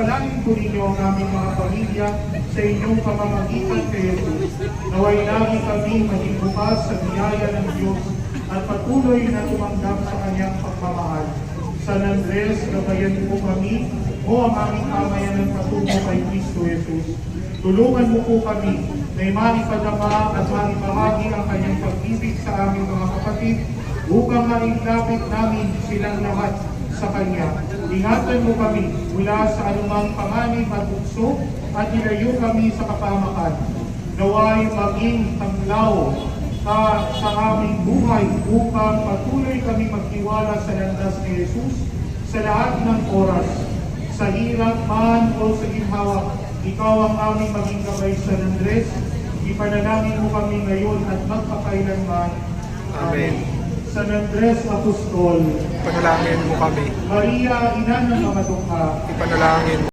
Panalangin po ninyo ang aming mga pamilya sa inyong pamamagitan kay Jesus. Naway lagi kami maging bukas sa biyaya ng Diyos at patuloy na tumanggap sa kanyang pagmamahal. San Andres, gabayan mo kami o ang aming kamayan ng patungo kay Kristo Jesus. Tulungan mo po kami na maipadama at maibahagi ang kanyang pag-ibig sa aming mga kapatid upang mailapit namin silang lahat sa Kanya. Ingatan mo kami mula sa anumang panganib at bukso at ilayo kami sa kapamakan. Naway maging tanglaw sa, sa aming buhay upang patuloy kami magtiwala sa landas ni Jesus sa lahat ng oras. Sa hirap man o sa ginhawa, ikaw ang aming maging gabay sa Andres. Ipanalangin mo kami ngayon at magpakailanman. Amen. San Andres Apostol, Panalangin mo kami. Maria, ina ng mga dukha, Ipanalangin mo